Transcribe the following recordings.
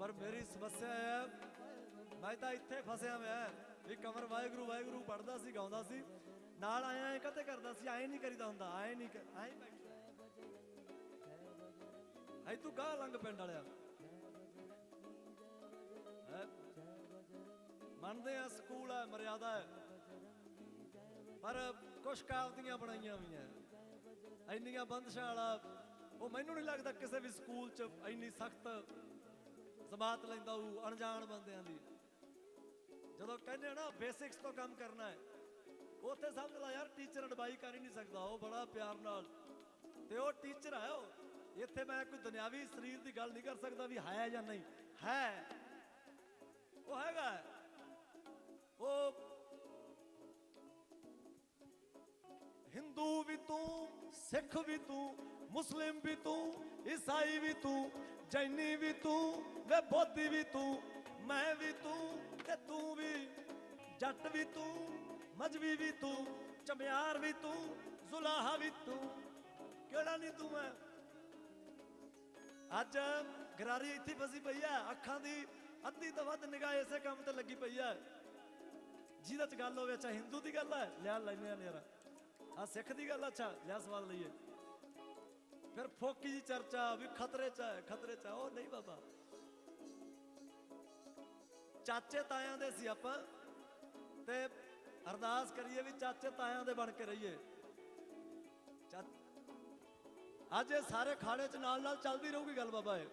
ਪਰ ਮੇਰੀ ਸਮੱਸਿਆ ਹੈ, ਮੈਂ ਤਾਂ ਇੱਥੇ ਫਸਿਆ ਮੈਂ ਵੀ ਕਮਰ ਵਾਹਿਗੁਰੂ ਵਾਹਿਗੁਰੂ ਪੜਦਾ ਸੀ, ਗਾਉਂਦਾ ਸੀ, ਨਾਲ ਆਇਆ ਐ ਕਦੇ ਕਰਦਾ ਸੀ, ਐ ਨਹੀਂ ਕਰੀਦਾ ਹੁੰਦਾ, ਐ ਨਹੀਂ ਕਰ- ਐ ਤੂੰ ਗਾਹ ਲੰਗ ਪਿੰਡ ਵਾਲਿਆ। ਮੰਨਦੇ ਆ, ਸਕੂਲ ਹੈ, ਮਰਿਆਦਾ ਹੈ। ਪਰ ਕੁਛ ਕਾਬਦੀਆਂ ਬਣਾਈਆਂ ਹੋਈਆਂ ਇੰਨੀਆਂ ਬੰਦਸ਼ਾਂ ਵਾਲਾ, ਉਹ ਮੈਨੂੰ ਨਹੀਂ ਲੱਗਦਾ ਕਿਸੇ ਵੀ ਸਕੂਲ 'ਚ ਇੰਨੀ ਸਖਤ ਜ਼ਮਾਤ ਲੈਂਦਾ ਉਹ ਅਣਜਾਣ ਬੰਦਿਆਂ ਦੀ। ਜਦੋਂ ਕਹਿੰਦੇ ਨਾ ਬੇਸਿਕਸ ਤੋਂ ਕੰਮ ਕਰਨਾ ਹੈ, ਉੱਥੇ ਸਮਝ ਲਾ ਯਾਰ ਟੀਚਰ ਅਡਵਾਈ ਕਰ ਹੀ ਨਹੀਂ ਸਕਦਾ, ਉਹ ਬੜਾ ਪਿਆਰ ਨਾਲ। ਤੇ ਉਹ ਟੀਚਰ ਹੈ ਉਹ, ਇੱਥੇ ਮੈਂ ਕੋਈ ਦੁਨਿਆਵੀ ਸਰੀਰ ਦੀ ਗੱਲ ਨਹੀਂ ਕਰ ਸਕਦਾ ਵੀ ਹੈ ਜਾਂ ਨਹੀਂ। ਹੈ। ਉਹ ਹੈਗਾ ਉਹ ਹਿੰਦੂ ਵੀ ਤੂੰ, ਸਿੱਖ ਵੀ ਤੂੰ, ਮੁਸਲਿਮ ਵੀ ਤੂੰ, ਈਸਾਈ ਵੀ ਤੂੰ, ਜੈਨੀ ਵੀ ਤੂੰ, ਵੇ ਬੋਧੀ ਵੀ ਤੂੰ, ਮੈਂ ਵੀ ਤੂੰ ਤੇ ਤੂੰ ਵੀ, ਜੱਟ ਵੀ ਤੂੰ, ਮਜਬੀ ਵੀ ਤੂੰ, ਚਮਿਆਰ ਵੀ ਤੂੰ, ਜ਼ੁਲਾਹਾ ਵੀ ਤੂੰ। ਕਿਹੜਾ ਨਹੀਂ ਤੂੰ ਮੈਂ ਅੱਜ ਗਰਾਰੀ ਇੱਥੇ ਫਸੀ ਪਈ ਆ ਅੱਖਾਂ ਦੀ ਅੱਧੀ ਤੋਂ ਵੱਧ ਨਿਗਾਹ ਇਸੇ ਕੰਮ ਤੇ ਲੱਗੀ ਪਈ ਆ ਜਿਹਦੇ ਚ ਗੱਲ ਹੋਵੇ ਚਾਹੇ ਹਿੰਦੂ ਦੀ ਗੱਲ ਹੈ ਲਿਆ ਲੈਨੇ ਆ ਨੇਰਾ ਆ ਸਿੱਖ ਦੀ ਗੱਲ ਅੱਛਾ ਲਿਆ ਸਵਾਲ ਲਈਏ। ਫਿਰ ਫੋਕੀ ਜੀ ਚਰਚਾ, ਵੀ ਖਤਰੇ ਚ ਹੈ ਖਤਰੇ ਚ ਉਹ ਨਹੀਂ ਬਾਬਾ। ਚਾਚੇ ਤਾਇਆਂ ਦੇ ਸੀ ਆਪਾਂ, ਤੇ ਅਰਦਾਸ ਕਰੀਏ ਵੀ ਚਾਚੇ ਤਾਇਆਂ ਦੇ ਬਣ ਕੇ ਰਹੀਏ। ਚਾ- ਅੱਜ ਇਹ ਸਾਰੇ ਖਾੜੇ ਚ ਨਾਲ ਨਾਲ ਚੱਲਦੀ ਰਹੂਗੀ ਗੱਲ ਬਾਬਾ ਇਹ।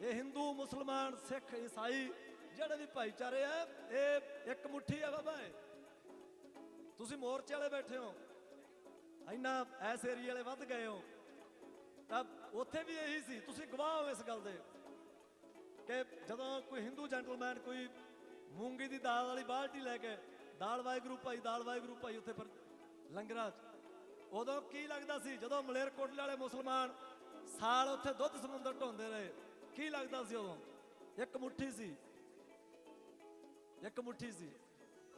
ਇਹ ਹਿੰਦੂ, ਮੁਸਲਮਾਨ, ਸਿੱਖ, ਈਸਾਈ, ਜਿਹੜੇ ਵੀ ਭਾਈਚਾਰੇ ਆ, ਇਹ ਇੱਕ ਮੁੱਠੀ ਆ ਬਾਬਾ ਇਹ। ਤੁਸੀਂ ਮੋਰਚੇ ਵਾਲੇ ਬੈਠੇ ਹੋ। ਇੰਨਾ ਐਸ ਏਰੀਏ ਵਾਲੇ ਵੱਧ ਗਏ ਹੋ, ਤਾਂ ਉੱਥੇ ਵੀ ਇਹੀ ਸੀ। ਤੁਸੀਂ ਗਵਾਹ ਹੋ ਇਸ ਗੱਲ ਦੇ ਕਿ ਜਦੋਂ ਕੋਈ ਹਿੰਦੂ ਜੈਂਟਲਮੈਨ ਕੋਈ ਮੂੰਗੀ ਦੀ ਦਾਲ ਵਾਲੀ ਬਾਲਟੀ ਲੈ ਕੇ ਦਾਲ ਵਾਹਿਗੁਰੂ ਭਾਈ, ਦਾਲ ਵਾਹਿਗੁਰੂ ਭਾਈ ਉੱਥੇ ਫਿਰ ਲੰਗਰਾਂ 'ਚ, ਉਦੋਂ ਕੀ ਲੱਗਦਾ ਸੀ ਜਦੋਂ ਮਲੇਰਕੋਟਲੇ ਵਾਲੇ ਮੁਸਲਮਾਨ ਸਾਲ ਉੱਥੇ ਦੁੱਧ ਸਮੁੰਦਰ ਢੋਂਦੇ ਰਹੇ, ਕੀ ਲੱਗਦਾ ਸੀ ਉਦੋਂ? ਇੱਕ ਮੁੱਠੀ ਸੀ। ਇੱਕ ਮੁੱਠੀ ਸੀ।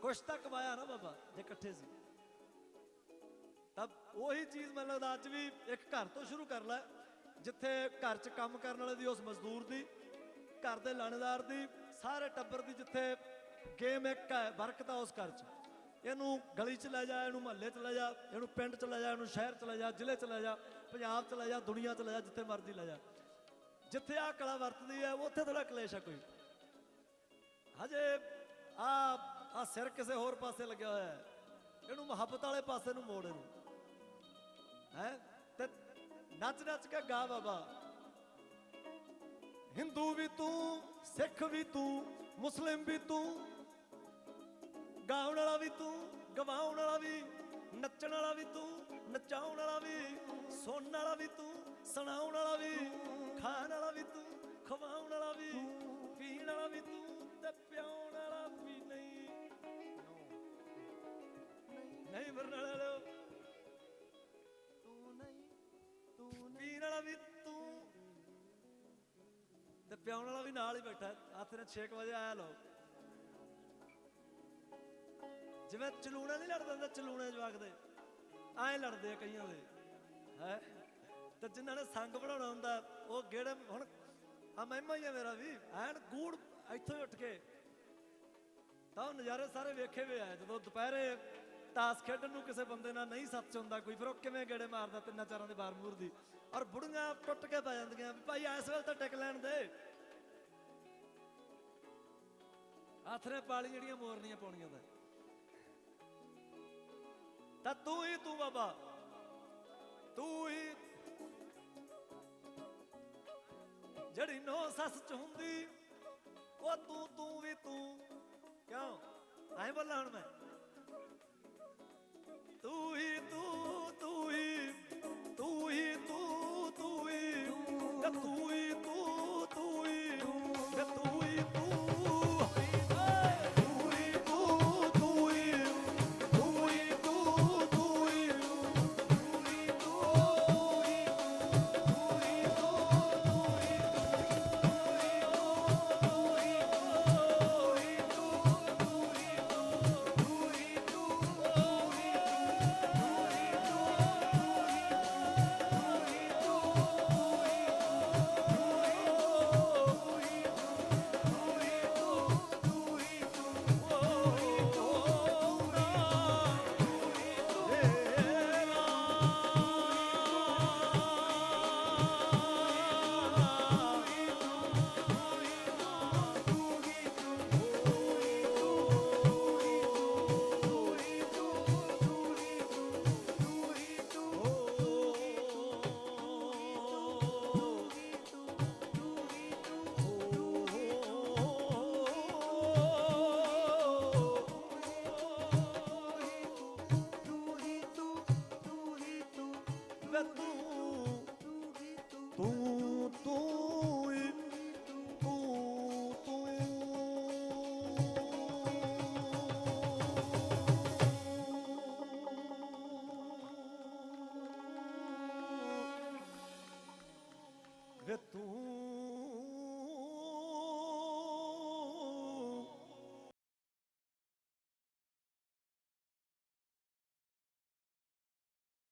ਕੁਛ ਤਾਂ ਕਮਾਇਆ ਨਾ ਬਾਬਾ, ਜੇ ਇਕੱਠੇ ਸੀ। ਤਾਂ ਉਹੀ ਚੀਜ਼ ਮੈਨੂੰ ਲੱਗਦਾ ਅੱਜ ਵੀ ਇੱਕ ਘਰ ਤੋਂ ਸ਼ੁਰੂ ਕਰ ਲੈ, ਜਿੱਥੇ ਘਰ 'ਚ ਕੰਮ ਕਰਨ ਵਾਲੇ ਦੀ ਉਸ ਮਜ਼ਦੂਰ ਦੀ, ਘਰ ਦੇ ਲਾਣੇਦਾਰ ਦੀ, ਸਾਰੇ ਟੱਬਰ ਦੀ ਜਿੱਥੇ ਗੇਮ ਇੱਕ ਹੈ ਬਰਕਤ ਆ ਉਸ ਘਰ 'ਚ। ਇਹਨੂੰ ਗਲੀ 'ਚ ਲੈ ਜਾ, ਇਹਨੂੰ ਮਹੱਲੇ 'ਚ ਲੈ ਜਾ, ਇਹਨੂੰ ਪਿੰਡ 'ਚ ਲੈ ਜਾ, ਇਹਨੂੰ ਸ਼ਹਿਰ 'ਚ ਲੈ ਜਾ, ਜ਼ਿਲ੍ਹੇ 'ਚ ਲੈ ਜਾ, ਪੰਜਾਬ 'ਚ ਲੈ ਜਾ, ਦੁਨੀਆ 'ਚ ਲੈ ਜਾ, ਜਿੱਥੇ ਮਰਜ਼ੀ ਲੈ ਜਾ। ਜਿੱਥੇ ਆ ਕਲਾ ਵਰਤਦੀ ਹੈ, ਉੱਥੇ ਥੋੜਾ ਕਲੇਸ਼ ਆ ਕੋਈ। ਹਜੇ ਆ ਆ ਸਿਰ ਕਿਸੇ ਹੋਰ ਪਾਸੇ ਲੱਗਿਆ ਹੋਇਆ ਹੈ। ਇਹਨੂੰ ਮੁਹੱਬਤ ਵਾਲੇ ਪਾਸੇ ਨੂੰ ਮੋੜ ਇਹਨੂੰ। ਹੈ? ਤੇ ਨੱਚ ਨੱਚ ਕੇ ਗਾ ਬਾਬਾ। ਹਿੰਦੂ ਵੀ ਤੂੰ, ਸਿੱਖ ਵੀ ਤੂੰ, ਮੁਸਲਿਮ ਵੀ ਤੂੰ, ਗਾਉਣ ਵਾਲਾ ਵੀ ਤੂੰ, ਗਵਾਉਣ ਵਾਲਾ ਵੀ, ਨੱਚਣ ਵਾਲਾ ਵੀ ਤੂੰ, ਨਚਾਉਣ ਵਾਲਾ ਵੀ, ਸੁਣਨ ਵਾਲਾ ਵੀ ਤੂੰ, ਸੁਣਾਉਣ ਵਾਲਾ ਵੀ, ਖਾਣ ਵਾਲਾ ਵੀ ਤੂੰ, ਖਵਾਉਣ ਵਾਲਾ ਵੀ। ਪਿਆਉਣ ਵਾਲਾ ਵੀ ਨਾਲ ਹੀ ਬੈਠਾ। ਹੱਥ ਨੇ 6 ਵਜੇ ਆਇਆ ਲੋ ਜਿਵੇਂ ਚਲੂਣਾ ਨਹੀਂ ਲੜਦਾ ਹੁੰਦੇ, ਚਲੂਣੇ ਜਵਾਕ ਦੇ। ਐਂ ਲੜਦੇ ਆ ਕਈਆਂ ਦੇ। ਹੈ? ਤੇ ਜਿਨ੍ਹਾਂ ਨੇ ਸੰਗ ਬਣਾਉਣਾ ਹੁੰਦਾ, ਉਹ ਗੇੜੇ ਹੁਣ ਆ ਮਹਿਮਾ ਹੀ ਆ ਮੇਰਾ ਵੀ। ਐਨ ਗੂੜ ਇੱਥੋਂ ਹੀ ਉੱਠ ਕੇ। ਤਾਂ ਉਹ ਨਜ਼ਾਰੇ ਸਾਰੇ ਵੇਖੇ ਵੇ ਆ, ਜਦੋਂ ਦੁਪਹਿਰੇ ਤਾਸ ਖੇਡਣ ਨੂੰ ਕਿਸੇ ਬੰਦੇ ਨਾਲ ਨਹੀਂ ਸੱਚ ਹੁੰਦਾ ਕੋਈ, ਫਿਰ ਉਹ ਕਿਵੇਂ ਗੇੜੇ ਮਾਰਦਾ ਤਿੰਨਾਂ ਚਾਰਾਂ ਦੇ ਬਾਰ ਮੂਰ ਦੀ। ਔਰ ਬੁੜੀਆਂ ਟੁੱਟ ਕੇ ਪੈ ਜਾਂਦੀਆਂ, ਵੀ ਭਾਈ ਇਸ ਵੇਲੇ ਤਾਂ ਟਿਕ ਲੈਣ ਦੇ। ਹੱਥ ਨੇ ਪਾਲੀ ਜਿਹੜੀਆਂ ਮੋਰਨੀਆਂ ਪਾਉਣੀਆਂ ਦਾ ਤਾਂ ਤੂੰ ਹੀ ਤੂੰ ਬਾਬਾ। ਤੂੰ ਹੀ। ਜਿਹੜੀ ਨੋ ਸੱਸ ਚ ਹੁੰਦੀ, ਉਹ ਤੂੰ ਤੂੰ ਵੀ ਤੂੰ। ਕਿਉਂ? ਐਂ ਬੋਲਾਂ ਹੁਣ ਮੈਂ। ਤੂੰ ਹੀ Betum.